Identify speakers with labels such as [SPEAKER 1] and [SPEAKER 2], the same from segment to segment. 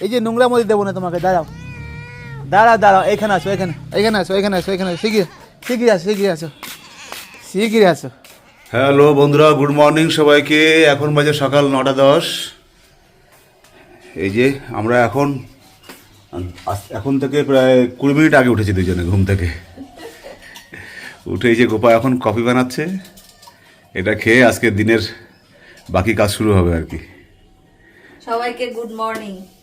[SPEAKER 1] এই যে নোংরা মধ্যে দেবো না তোমাকে দাঁড়াও। দাঁড়াও দাঁড়াও এখানে আসো এখানে এখানে আসো এখানে আসো এখানে আসো শিগগির শিগগির আসো শিগগির আসো শিগগির আসো।
[SPEAKER 2] হ্যালো বন্ধুরা গুড মর্নিং সবাইকে। এখন বাজে সকাল নটা দশ। এই যে আমরা এখন আস- এখন থেকে প্রায় কুড়ি মিনিট আগে উঠেছি দুজনে ঘুম থেকে। উঠে এই যে গোপা এখন কফি বানাচ্ছে। এটা খেয়ে আজকে দিনের বাকি কাজ শুরু হবে আর কি।
[SPEAKER 3] সবাইকে গুড মর্নিং।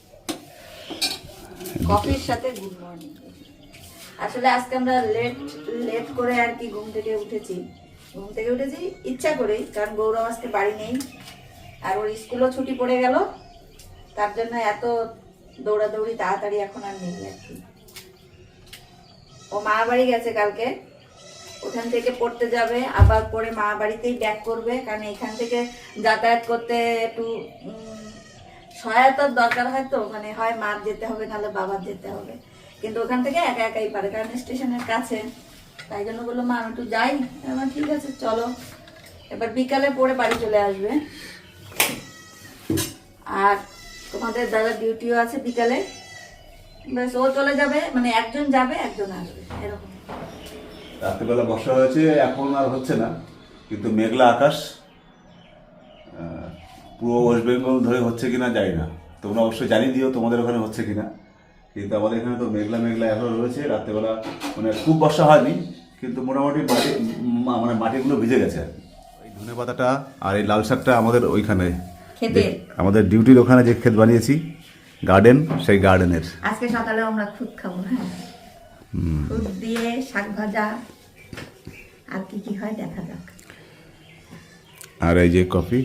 [SPEAKER 3] কফির সাথে গুড মর্নিং আসলে আজকে আমরা লেট লেট করে আর কি ঘুম থেকে উঠেছি। ঘুম থেকে উঠেছি, ইচ্ছা করেই, কারণ গৌরব আজকে বাড়ি নেই, আর ওর স্কুলও ছুটি পড়ে গেল। তার জন্য এত দৌড়াদৌড়ি তাড়াতাড়ি এখন আর নেই আর কি। ও মা বাড়ি গেছে কালকে। ওখান থেকে পড়তে যাবে, আবার পরে মা বাড়িতেই ব্যাক করবে, কারণ এখান থেকে যাতায়াত করতে একটু সহায়তার দরকার হয় তো মানে হয় মার যেতে হবে, নাহলে বাবার যেতে হবে। কিন্তু ওখান থেকে একা একাই পারে, কারণ স্টেশনের কাছে। তাই জন্য বলল, মা, আমি একটু যাই। আমার ঠিক আছে, চলো। এবার বিকালে পরে বাড়ি চলে আসবে। আর তোমাদের দাদা ডিউটিও আছে বিকালে। ব্যাস, ও চলে যাবে মানে একজন যাবে, একজন আসবে, এরকম।
[SPEAKER 2] রাত্রিবেলা বর্ষা হয়েছে, এখন আর হচ্ছে না। কিন্তু মেঘলা আকাশ। পুরো ওয়েস্ট বেঙ্গল ধরে হচ্ছে কিনা জানি না। তোমরা অবশ্যই জানিয়ে দিও তোমাদের ওখানে হচ্ছে কিনা। কিন্তু আমাদের এখানে তো মেঘলা মেঘলা এখনও রয়েছে রাত্রেবেলা মানে খুব বর্ষা হয়নি কিন্তু মোটামুটি মাটি মানে মাটিগুলো ভিজে গেছে। এই ধনে পাতাটা আর এই লাল শাকটা আমাদের ওইখানে। আমাদের ডিউটির ওখানে যে ক্ষেত বানিয়েছি গার্ডেন সেই গার্ডেনের।
[SPEAKER 3] আজকে সকালে আমরা খুদ খাব হ্যাঁ। খুদ দিয়ে শাক ভাজা আর কি কি হয় দেখা যাক।
[SPEAKER 2] আর এই যে কফি।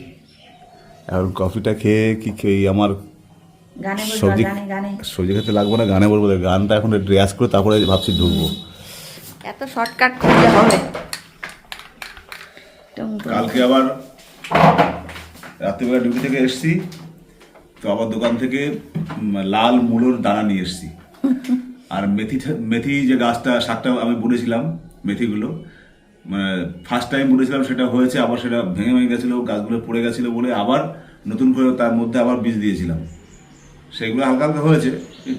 [SPEAKER 2] এখন কফিটা খেয়ে কি খেয়ে আমার সবজি সবজি খেতে লাগবে না গানে বলব গানটা এখন রেয়াজ করে তারপরে ভাবছি ঢুকবো।
[SPEAKER 3] এত শর্টকাট করতে হবে।
[SPEAKER 2] কালকে আবার রাত্রিবেলা ডিউটি থেকে এসছি তো আবার দোকান থেকে লাল মুলোর দানা নিয়ে এসছি। আর মেথি মেথি যে গাছটা শাকটা আমি বুনেছিলাম মেথিগুলো মানে ফার্স্ট টাইম বুনেছিলাম সেটা হয়েছে আবার সেটা ভেঙে ভেঙে গেছিল গাছগুলো পড়ে গেছিল বলে আবার নতুন করে তার মধ্যে আবার বীজ দিয়েছিলাম। সেগুলো হালকা হালকা হয়েছে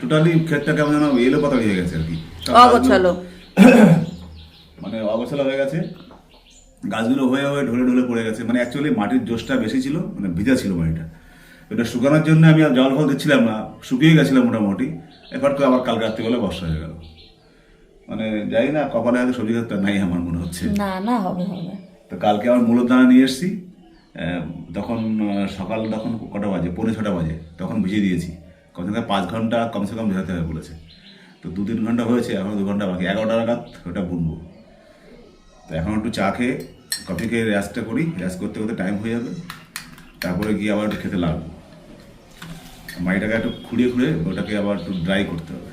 [SPEAKER 2] টোটালি ক্ষেতটা কেমন যেন এলো পাতাড়ি হয়ে গেছে আর কি।
[SPEAKER 3] অগোছালো।
[SPEAKER 2] মানে অগোছালো হয়ে গেছে গাছগুলো হয়ে হয়ে ঢলে ঢলে পড়ে গেছে মানে অ্যাকচুয়ালি মাটির জোশটা বেশি ছিল মানে ভিজা ছিল মাটিটা। এটা শুকানোর জন্য আমি আর জল ফল দিচ্ছিলাম না শুকিয়ে গেছিলাম মোটামুটি এবার তো আবার কাল রাত্রিবেলা বর্ষা হয়ে গেল। মানে যাই না কপালে হয়তো সবজি ক্ষেতটা নাই আমার মনে হচ্ছে।
[SPEAKER 3] না না হবে হবে।
[SPEAKER 2] তো কালকে আমার মূলত দানা নিয়ে এসেছি। তখন সকাল তখন কটা বাজে? পৌনে ছটা বাজে। তখন ভিজিয়ে দিয়েছি। কমসে কম পাঁচ ঘণ্টা কমসে কম ভেজাতে হবে বলেছে। তো দু তিন ঘণ্টা হয়েছে এখন দু ঘণ্টা বাকি। এগারোটা নাগাদ ওটা বুনবো। তো এখন একটু চা খেয়ে কফি খেয়ে রেস্টটা করি। রেস্ট করতে করতে টাইম হয়ে যাবে। তারপরে গিয়ে আবার একটু খেতে লাগবো। মাটিটাকে একটু খুঁড়িয়ে খুঁড়ে ওটাকে আবার একটু ড্রাই করতে হবে।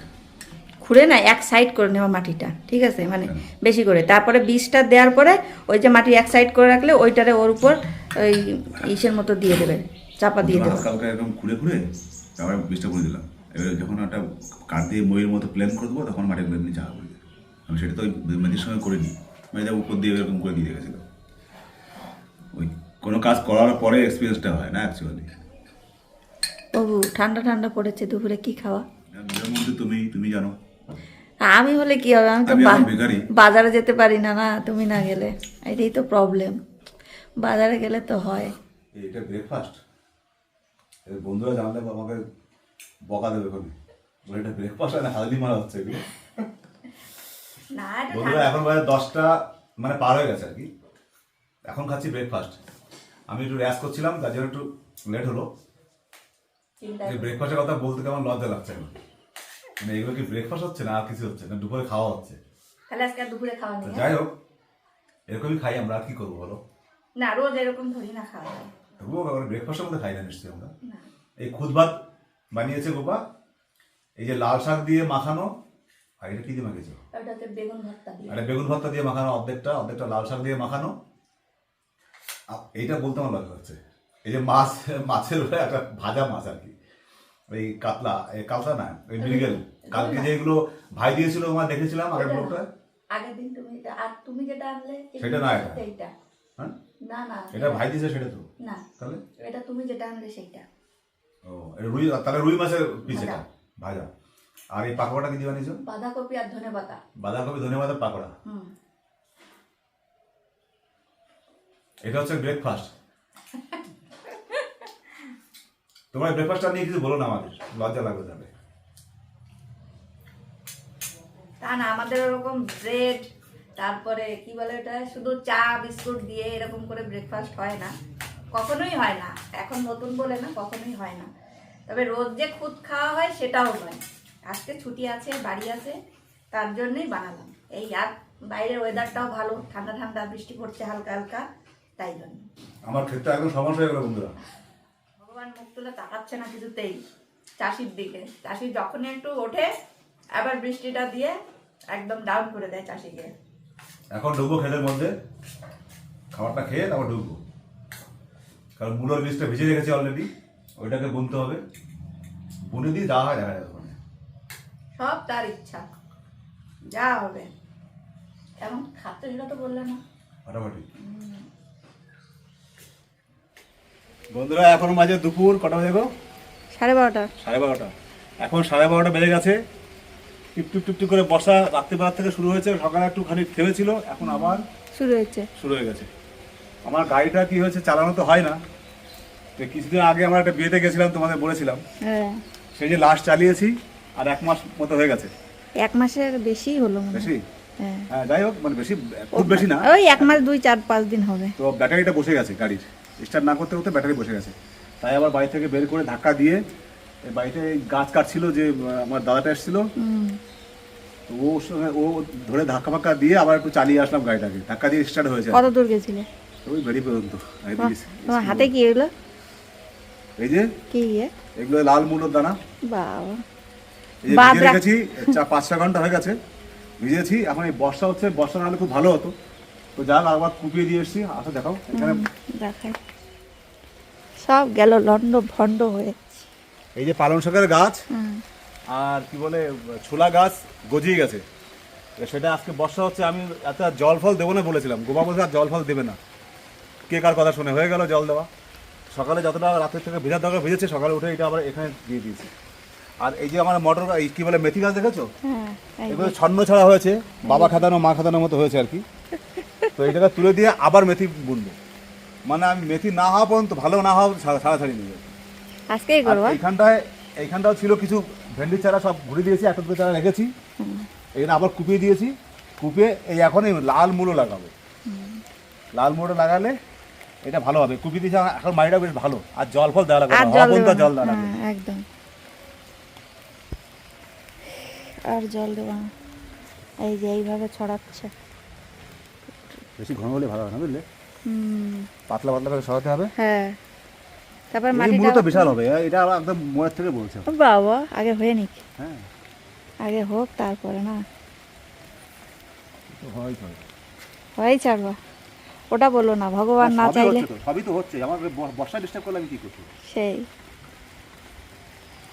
[SPEAKER 3] খুঁড়ে না এক সাইড করে নেওয়া মাটিটা ঠিক আছে? মানে
[SPEAKER 2] হ্যাঁ।
[SPEAKER 3] বেশি করে। তারপরে বীজটা দেওয়ার পরে ওই যে মাটি এক সাইড করে রাখলে ওইটারে ওর উপর ওই ইসের মতো দিয়ে দেবে চাপা দিয়ে দেবে।
[SPEAKER 2] হালকা এরকম খুঁড়ে খুঁড়ে তারপরে বীজটা করে দিলাম। এবারে যখন একটা কাঠ দিয়ে ময়ের মতো প্ল্যান করে দেবো তখন মাটিগুলো এমনি চাপা করে দেবে আমি সেটা তো ওই মেয়েদের সঙ্গে করিনি। মেয়েদের উপর দিয়ে এরকম করে দিয়ে গেছিল ওই কোনো কাজ করার পরে এক্সপিরিয়েন্সটা হয় না অ্যাকচুয়ালি
[SPEAKER 3] বাবু ঠান্ডা ঠান্ডা পড়েছে দুপুরে কি খাওয়া?
[SPEAKER 2] মধ্যে তুমি তুমি জানো।
[SPEAKER 3] আমি হলে কি হবে? আমি তো। বাজারে যেতে পারি না না তুমি না গেলে। এটাই তো প্রবলেম বাজারে গেলে তো হয়।
[SPEAKER 2] এটা ব্রেকফাস্ট বন্ধুরা জানলে আমাকে বকা দেবে ওখানে বলে এটা ব্রেকফাস্ট না হালদি মারা হচ্ছে এগুলো।
[SPEAKER 3] না
[SPEAKER 2] বন্ধুরা এখন বাজে দশটা মানে পার হয়ে গেছে আর কি। এখন খাচ্ছি ব্রেকফাস্ট আমি একটু র্যাস করছিলাম তার জন্য একটু লেট হলো। ব্রেকফাস্টের কথা বলতে কেমন লজ্জা লাগছে এখন। মানে এগুলো কি ব্রেকফাস্ট হচ্ছে না আর কিছু হচ্ছে না দুপুরে খাওয়া হচ্ছে।
[SPEAKER 3] তাহলে আজকে আর দুপুরে খাওয়া নেই
[SPEAKER 2] যাই হোক এরকমই খাই আমরা আর কি করব বলো?
[SPEAKER 3] না রোজ এরকম ধরি না খাওয়া। হয়
[SPEAKER 2] তবুও ব্রেকফাস্টের মধ্যে খাই না নিশ্চয়ই আমরা। এই খুদ ভাত বানিয়েছে গোপা এই যে লাল শাক দিয়ে মাখানো আর এটা কি দিয়ে মাখিয়েছো?
[SPEAKER 3] ওটাতে বেগুন ভর্তা দিয়ে।
[SPEAKER 2] একটা বেগুন ভর্তা দিয়ে মাখানো অর্ধেকটা অর্ধেকটা লাল শাক দিয়ে মাখানো। এইটা বলতে আমার লজ্জা হচ্ছে। এই যে মাছ মাছের একটা ভাজা মাছ আর কি। ওই কাতলা এই কাতলা না ওই মৃগেল। কালকে যেগুলো ভাই দিয়েছিল আমার দেখেছিলাম আগের ব্লগটা।
[SPEAKER 3] আগের দিন তুমি এটা আর তুমি যেটা আনলে
[SPEAKER 2] সেটা না এটা। হ্যাঁ?
[SPEAKER 3] না না
[SPEAKER 2] এটা ভাই দিয়েছে সেটা তো?
[SPEAKER 3] না।
[SPEAKER 2] তাহলে?
[SPEAKER 3] এটা তুমি যেটা আনলে সেইটা।
[SPEAKER 2] ও এটা রুই তাহলে রুই মাছের পিস। এটা? ভাজা। আর এই পাকোড়াটা কি দিয়ে বানিয়েছো?
[SPEAKER 3] বাঁধাকপি আর ধনে পাতা।
[SPEAKER 2] বাঁধাকপি ধন্যবাদ পাকোড়া।
[SPEAKER 3] হুম।
[SPEAKER 2] এটা হচ্ছে ব্রেকফাস্ট তোমার ব্রেকফাস্টটা নিয়ে কিছু বলো না আমাদের। লজ্জা লাগবে যাবে
[SPEAKER 3] তা না আমাদের ওরকম ব্রেড তারপরে কি বলে এটা শুধু চা বিস্কুট দিয়ে এরকম করে ব্রেকফাস্ট হয় না। কখনোই হয় না। এখন নতুন বলে না কখনোই হয় না। তবে রোজ যে খুদ খাওয়া হয় সেটাও নয়। আজকে ছুটি আছে বাড়ি আছে তার জন্যই বানালাম। এই আর বাইরের ওয়েদারটাও ভালো। ঠান্ডা ঠান্ডা বৃষ্টি পড়ছে হালকা হালকা তাই জন্য।
[SPEAKER 2] আমার ক্ষেত্রে একদম সমস্যা হয়ে গেল বন্ধুরা।
[SPEAKER 3] ভগবান মুখ তুলে তাকাচ্ছে না কিছুতেই। চাষির দিকে। চাষি যখনই একটু ওঠে আবার বৃষ্টিটা দিয়ে একদম ডাউন করে দেয় চাষিকে।
[SPEAKER 2] এখন ঢুকবো খেতের মধ্যে। খাবারটা খেয়ে তারপর ঢুকবো কারণ মূলোর বীজটা ভিজে রেখেছি অলরেডি ওইটাকে বুনতে হবে। বুনে দিয়ে যাওয়া হয় দেখা যাবে ওখানে।
[SPEAKER 3] সব তার ইচ্ছা। যা হবে। এমন খাচ্ছে সেটা তো বললে না।
[SPEAKER 2] ফাটাফাটি বন্ধুরা এখন মাঝে দুপুর কটা বাজে গো?
[SPEAKER 3] সাড়ে বারোটা।
[SPEAKER 2] সাড়ে বারোটা। এখন সাড়ে বারোটা বেজে গেছে। টিপ টিপ টিপ টিপ করে বর্ষা রাত্রিবেলা থেকে শুরু হয়েছে সকালে একটু খানিক থেমেছিল এখন আবার
[SPEAKER 3] শুরু হয়েছে।
[SPEAKER 2] শুরু হয়ে গেছে। আমার গাড়িটা কি হয়েছে চালানো তো হয় না। তো কিছুদিন আগে আমরা একটা বিয়েতে গেছিলাম তোমাদের বলেছিলাম।
[SPEAKER 3] হ্যাঁ।
[SPEAKER 2] সেই যে লাস্ট চালিয়েছি আর এক মাস মতো হয়ে গেছে।
[SPEAKER 3] এক মাসের বেশি হলো
[SPEAKER 2] বেশি?
[SPEAKER 3] হ্যাঁ।
[SPEAKER 2] হ্যাঁ যাই হোক মানে বেশি খুব বেশি না।
[SPEAKER 3] ওই এক মাস দুই চার পাঁচ দিন হবে।
[SPEAKER 2] তো ব্যাটারিটা বসে গেছে গাড়ির। স্টার্ট না করতে করতে ব্যাটারি বসে গেছে। তাই আবার বাড়ি থেকে বের করে ধাক্কা দিয়ে এই বাড়িতে গাছ কাটছিল যে আমার দাদাটা এসেছিল। ও ও ধরে ধাক্কা ফাক্কা দিয়ে আবার একটু চালিয়ে আসলাম গাড়িটাকে। ধাক্কা দিয়ে স্টার্ট হয়েছে
[SPEAKER 3] কত দূর গেছিলে?
[SPEAKER 2] ওই বেরিয়ে পর্যন্ত
[SPEAKER 3] তোমার হাতে কি এগুলো?
[SPEAKER 2] এই যে
[SPEAKER 3] কি ইয়ে?
[SPEAKER 2] এগুলো লাল মূলোর দানা।
[SPEAKER 3] বাবা।
[SPEAKER 2] এই যে রেখেছি পাঁচ ছ ঘণ্টা হয়ে গেছে। ভিজেছি এখন এই বর্ষা হচ্ছে বর্ষা না হলে খুব ভালো হতো। তো যাক আবার কুপিয়ে দিয়ে এসেছি আসো দেখাও এখানে
[SPEAKER 3] দেখাই। সব গেল লন্ড ভন্ড হয়ে।
[SPEAKER 2] এই যে পালং শাকের গাছ আর কি বলে ছোলা গাছ গজিয়ে গেছে। সেটা আজকে বর্ষা হচ্ছে আমি এত জল ফল দেবো না বলেছিলাম। গোবা বসে আর জল ফল দেবে না। কে কার কথা শুনে হয়ে গেল জল দেওয়া। সকালে যতটা রাতের থেকে ভেজার দরকার ভেজেছে সকালে উঠে এটা আবার এখানে দিয়ে দিয়েছি। আর এই যে আমার মটর এই কি বলে মেথি গাছ দেখেছ?
[SPEAKER 3] হ্যাঁ
[SPEAKER 2] এগুলো ছন্ন ছাড়া হয়েছে বাবা খাদানো মা খাদানোর মতো হয়েছে আর কি। তো এটাকে তুলে দিয়ে আবার মেথি বুনবো। মানে আমি মেথি না হওয়া পর্যন্ত ভালো না হওয়া ছাড়া- ছাড়াছাড়ি নিয়ে এইখানটায় এইখানটাও ছিল কিছু ভেন্ডি চারা সব ঘুরে দিয়েছি একটা দুটো চারা রেখেছি। এখানে আবার কুপিয়ে দিয়েছি। কুপিয়ে এই এখন এই লাল মূলো লাগাবো। লাল মূলো লাগালে এটা ভালো হবে। কুপিয়ে দিয়েছি এখন- মাটিটা বেশ ভালো। আর জল ফল দেওয়া লাগবে
[SPEAKER 3] জল।
[SPEAKER 2] দেওয়া লাগবে।
[SPEAKER 3] হ্যাঁ, একদম। আর জল না। এই যে এইভাবে ছড়াচ্ছে।
[SPEAKER 2] বেশি ঘন হলে ভালো হয় না বুঝলে?
[SPEAKER 3] হুম।
[SPEAKER 2] পাতলা পাতলা করে সরাতে হবে।
[SPEAKER 3] হ্যাঁ। তারপর মাটিটা
[SPEAKER 2] তো বিশাল হবে এটা একদম মনের থেকে বলছে।
[SPEAKER 3] বাবা আগে হয়ে নিক।
[SPEAKER 2] হ্যাঁ।
[SPEAKER 3] আগে হোক তারপরে না।
[SPEAKER 2] হয়ই তো।
[SPEAKER 3] ছাড়বা। ওটা বলো না ভগবান না চাইলে
[SPEAKER 2] সবই তো হচ্ছে। আমার বর্ষা ডিস্টার্ব করলে আমি কি করছি?
[SPEAKER 3] সেই।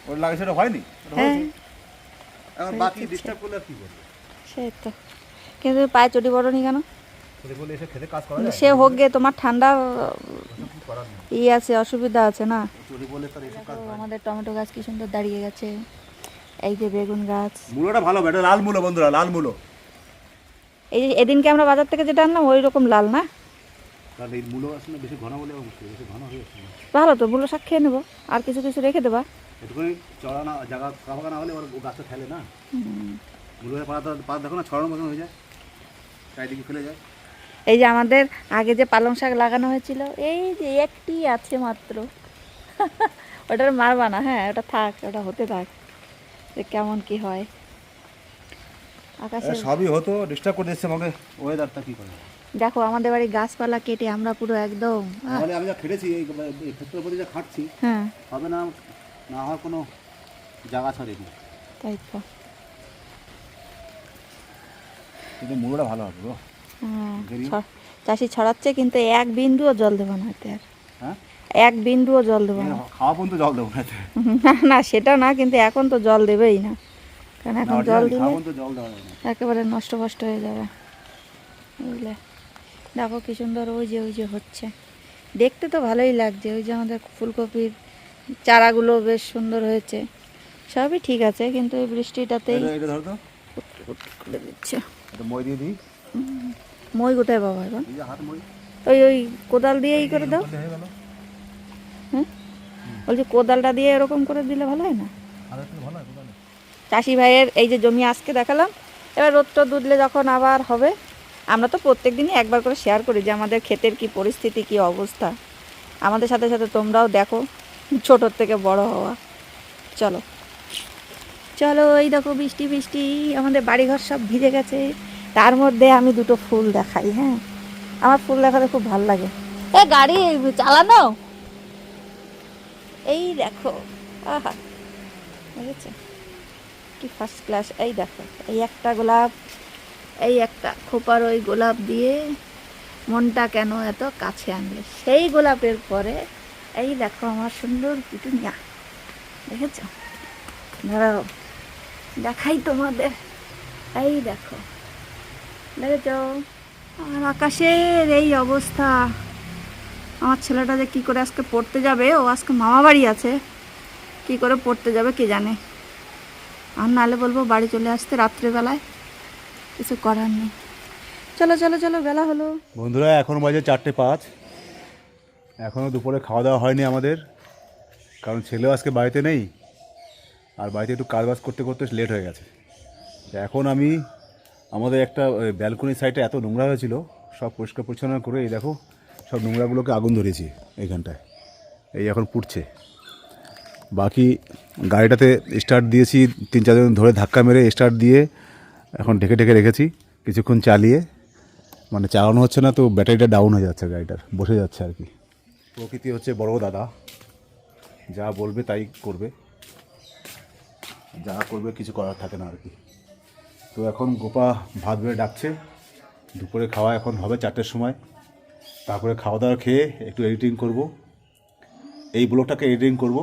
[SPEAKER 2] ওর লাগে সেটা হয়নি?
[SPEAKER 3] হ্যাঁ।
[SPEAKER 2] এখন বাকি ডিস্টার্ব করলে আর কি করবে?
[SPEAKER 3] সেই তো। কিন্তু পায়ে চটি বড়নি কেন? সে হোক গে তোমার ঠান্ডা ই আছে অসুবিধা আছে না? আমাদের টমেটো গাছ কি সুন্দর দাঁড়িয়ে গেছে। এই যে বেগুন গাছ।
[SPEAKER 2] মূলোটা ভালো এটা লাল মূলো বন্ধুরা লাল মূলো।
[SPEAKER 3] এই যে এদিনকে আমরা বাজার থেকে যেটা আনলাম ওই রকম লাল না?
[SPEAKER 2] কারণ এই মূলো আসলে বেশি ঘন বলে মুশকিল বেশি ঘন
[SPEAKER 3] ভালো তো বুলো শাক খেয়ে নেব। আর কিছু কিছু রেখে দেবা।
[SPEAKER 2] একটুখানি চড়া না জায়গা কাবাগা না হলে ওর গাছটা ফেলে না। মূলের পাতা পাতা দেখো না ছড়ানোর মতন হয়ে যায়। চারিদিকে ফেলে যায়।
[SPEAKER 3] এই যে আমাদের আগে যে পালং শাক লাগানো হয়েছিল এই যে একটি আছে মাত্র। ওটার মারবা না হ্যাঁ ওটা থাক ওটা হতে থাক যে কেমন কি হয়। আকাশে
[SPEAKER 2] সবই হতো ডিস্টার্ব করে দিচ্ছে আমাকে। ওয়েদারটা কি করে?
[SPEAKER 3] দেখো আমাদের বাড়ি গাছপালা কেটে আমরা পুরো একদম আহ,
[SPEAKER 2] আমি যা খেটেছি এই এই ক্ষেত্রের প্রতি যা খাটছি
[SPEAKER 3] হ্যাঁ।
[SPEAKER 2] হবে না না হওয়ার কোনো জায়গা ছাড়েনি।
[SPEAKER 3] তাই তো।
[SPEAKER 2] কিন্তু মূলোটা ভালো হবে গো।
[SPEAKER 3] চাষি ছড়াচ্ছে কিন্তু এক বিন্দুও জল দেবো না এতে আর।
[SPEAKER 2] হ্যাঁ?
[SPEAKER 3] এক বিন্দুও জল দেবো না।
[SPEAKER 2] খাওয়া পর্যন্ত জল দেবো না
[SPEAKER 3] না না সেটা না কিন্তু এখন তো জল দেবেই না। কারণ এখন জল দিলে একেবারে নষ্ট ফষ্ট হয়ে যাবে। বুঝলে? দেখো কি সুন্দর ওই যে ওই যে হচ্ছে। দেখতে তো ভালোই লাগছে ওই যে আমাদের ফুলকপির চারাগুলো বেশ সুন্দর হয়েছে। সবই ঠিক আছে কিন্তু এই বৃষ্টিটাতেই
[SPEAKER 2] এটা- এটা ধর তো।
[SPEAKER 3] খুলে দিচ্ছে।
[SPEAKER 2] মই
[SPEAKER 3] কোথায় বাবা এখন। ওই ওই কোদাল দিয়ে এই করে দাও
[SPEAKER 2] হ্যাঁ
[SPEAKER 3] বলছি কোদালটা দিয়ে এরকম করে দিলে ভালো হয় না? চাষি ভাইয়ের এই যে জমি আজকে দেখালাম এবার রোদটা দুধলে যখন আবার হবে আমরা তো প্রত্যেক দিনই একবার করে শেয়ার করি যে আমাদের ক্ষেতের কি পরিস্থিতি কি অবস্থা। আমাদের সাথে সাথে তোমরাও দেখো ছোটোর থেকে বড় হওয়া। চলো। চলো এই দেখো বৃষ্টি বৃষ্টি আমাদের বাড়িঘর সব ভিজে গেছে। তার মধ্যে আমি দুটো ফুল দেখাই হ্যাঁ? আমার ফুল দেখাতে খুব ভালো লাগে। এ, গাড়ি চালানো? এই দেখো, আহা কি ফার্স্ট ক্লাস এই দেখো, এই একটা গোলাপ, এই একটা খোপার ওই গোলাপ দিয়ে মনটা কেন এত কাছে আনলে? সেই গোলাপের পরে, এই দেখো আমার সুন্দর পিটুনিয়া, দেখেছ? দেখাই তোমাদের। এই দেখো দেখেছ আর আকাশের এই অবস্থা। আমার ছেলেটা যে কী করে আজকে পড়তে যাবে, ও আজকে মামা বাড়ি আছে। কী করে পড়তে যাবে কে জানে। আর নাহলে বলব বাড়ি চলে আসতে রাত্রেবেলায় কিছু করার নেই। চলো চলো চলো, বেলা হলো।
[SPEAKER 2] বন্ধুরা, এখন বাজে চারটে পাঁচ। এখনও দুপুরে খাওয়া দাওয়া হয়নি আমাদের। কারণ ছেলেও আজকে বাড়িতে নেই। আর বাড়িতে একটু কাজবাজ করতে করতে লেট হয়ে গেছে। এখন আমি আমাদের একটা ব্যালকনি সাইডে এত নোংরা হয়েছিল, সব পরিষ্কার পরিচ্ছন্ন করে এই দেখো, সব নোংরাগুলোকে আগুন ধরেছি এইখানটায়। এই এখন পুড়ছে। বাকি গাড়িটাতে স্টার্ট দিয়েছি, তিন চার দিন ধরে ধাক্কা মেরে স্টার্ট দিয়ে এখন ঢেকে ঢেকে রেখেছি, কিছুক্ষণ চালিয়ে। মানে চালানো হচ্ছে না তো ব্যাটারিটা ডাউন হয়ে যাচ্ছে গাড়িটার, বসে যাচ্ছে আর কি। প্রকৃতি হচ্ছে বড় দাদা, যা বলবে তাই করবে। যা করবে কিছু করার থাকে না আর কি। তো এখন গোপা ভাত বেড়ে ডাকছে। দুপুরে খাওয়া এখন হবে চারটের সময়। তারপরে খাওয়া দাওয়া খেয়ে একটু এডিটিং করব। এই ব্লগটাকে এডিটিং করব,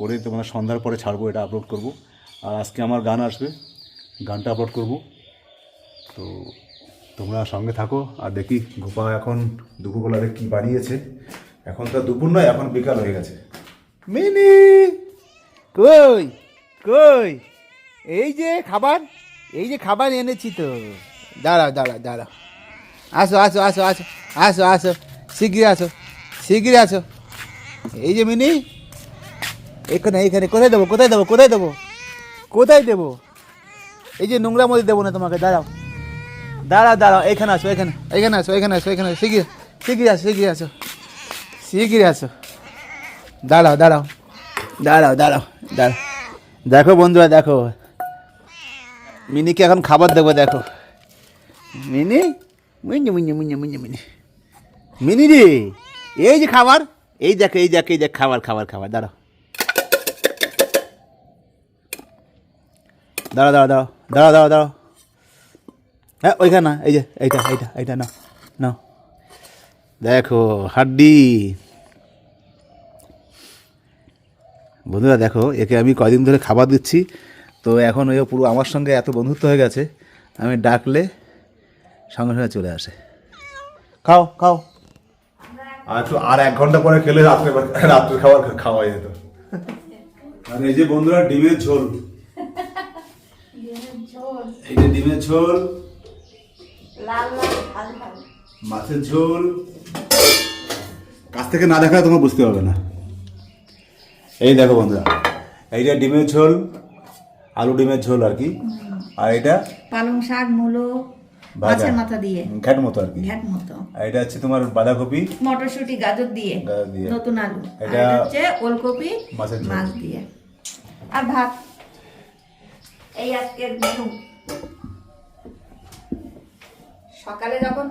[SPEAKER 2] করে তোমার সন্ধ্যার পরে ছাড়বো, এটা আপলোড করব। আর আজকে আমার গান আসবে, গানটা আপলোড করব। তো তোমরা সঙ্গে থাকো আর দেখি গোপা এখন দুপুরবেলাতে কি বানিয়েছে। এখন তো দুপুর নয়, এখন বিকাল হয়ে গেছে। মিনি! কই? কই? এই যে খাবার। এই যে খাবার এনেছি তো। দাঁড়াও দাঁড়াও দাঁড়াও। আসো আসো আসো আসো আসো আসো। শিগগির আসো শিগগির আসো। এই যে মিনি, এখানে এইখানে কোথায় দেবো কোথায় দেবো কোথায় দেবো? কোথায় দেবো? এই যে নোংরা মধ্যে দেবো না তোমাকে, দাঁড়াও। দাঁড়াও দাঁড়াও, এখানে আসো, এখানে এখানে আসো এখানে আসো, এখানে শিগগির শিগগির আসো শিগগির আসো। শিগগির আসো। দাঁড়াও দাঁড়াও। দাঁড়াও দাঁড়াও দাঁড়াও। দেখো বন্ধুরা, দেখো। মিনিকে এখন খাবার দেবো, দেখো। Mini? Mini mini mini mini mini. Mini রে, এই যে খাবার, এই দেখো এই দেখো, এই দেখ, খাবার খাবার খাবার দাঁড়াও দাঁড়াও দাঁড়াও দাঁড়াও দাঁড়াও দাঁড়াও দাঁড়াও হ্যাঁ ওইখানে না, এই যে, এইটা এইটা এইটা, নাও নাও। দেখো, হাড্ডি। বন্ধুরা, দেখো, একে আমি কয়দিন ধরে খাবার দিচ্ছি। তো এখন ওই পুরো আমার সঙ্গে এত বন্ধুত্ব হয়ে গেছে আমি ডাকলে সঙ্গে সঙ্গে চলে আসে। খাও খাও। আর একটু আর এক ঘণ্টা পরে খেলে রাত্রে রাত্রে খাবার খাওয়া যেত। আর এই যে বন্ধুরা ডিমের ঝোল। এই যে ডিমের ঝোল। মাছের ঝোল। কাছ থেকে না দেখালে তোমরা বুঝতে পারবে না। এই দেখো বন্ধুরা এইটা ডিমের ঝোল। আলু ডিমের ঝোল আর কি। আর এটা?
[SPEAKER 3] পালং শাক মূলো মাছের মাথা দিয়ে।
[SPEAKER 2] ঘ্যাট মতো আর কি।
[SPEAKER 3] ঘ্যাট মতো।
[SPEAKER 2] আর এটা হচ্ছে তোমার বাঁধাকপি।
[SPEAKER 3] মটরশুঁটি গাজর দিয়ে। নতুন আলু।
[SPEAKER 2] এটা
[SPEAKER 3] এটা হচ্ছে ওলকপি
[SPEAKER 2] মাছের
[SPEAKER 3] মাছ দিয়ে। আর ভাত? এই আজকের মেনু সকালে যখন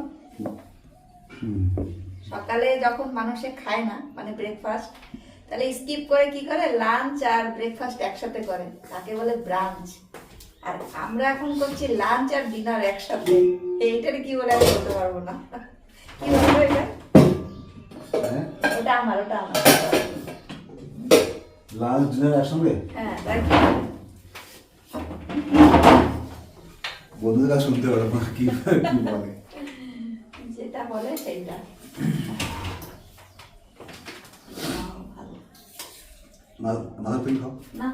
[SPEAKER 3] সকালে যখন মানুষে খায় না মানে ব্রেকফাস্ট তাহলে স্কিপ করে কি করে? লাঞ্চ আর ব্রেকফাস্ট একসাথে করে। তাকে বলে ব্রাঞ্চ আর আমরা এখন করছি লাঞ্চ আর ডিনার একসাথে। এইটার কি বলে আমি বলতে পারব না। কি বলব এটা?
[SPEAKER 2] হ্যাঁ?
[SPEAKER 3] ওটা আমার ওটা আমার।
[SPEAKER 2] লাল ডিনার একসঙ্গে?
[SPEAKER 3] হ্যাঁ তাই কি?
[SPEAKER 2] বন্ধুরা শুনতে পারব না কি বলে।
[SPEAKER 3] যেটা বলে সেইটা।
[SPEAKER 2] মাথা তুমি খাও।
[SPEAKER 1] না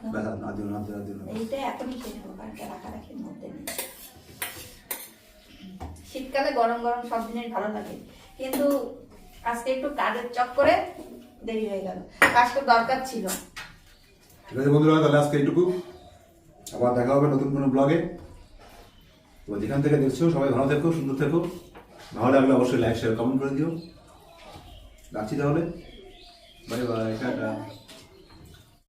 [SPEAKER 1] খাও।
[SPEAKER 2] দেখা না দিও না দিও দিও
[SPEAKER 1] এইটা এখনই খেয়ে নেব রাখারাখির মধ্যে নেই। শীতকালে গরম গরম সব জিনিস ভালো লাগে। কিন্তু আজকে একটু কাজের চক্করে দেরি হয়ে গেল। কাজটা দরকার ছিল।
[SPEAKER 2] ঠিক আছে বন্ধুরা তাহলে আজকে এইটুকু। আবার দেখা হবে নতুন কোনো ব্লগে তো যেখান থেকে দেখছ সবাই ভালো থেকো সুন্দর থেকো। ভালো লাগলে অবশ্যই লাইক শেয়ার কমেন্ট করে দিও। রাখছি তাহলে। Bye bye tata.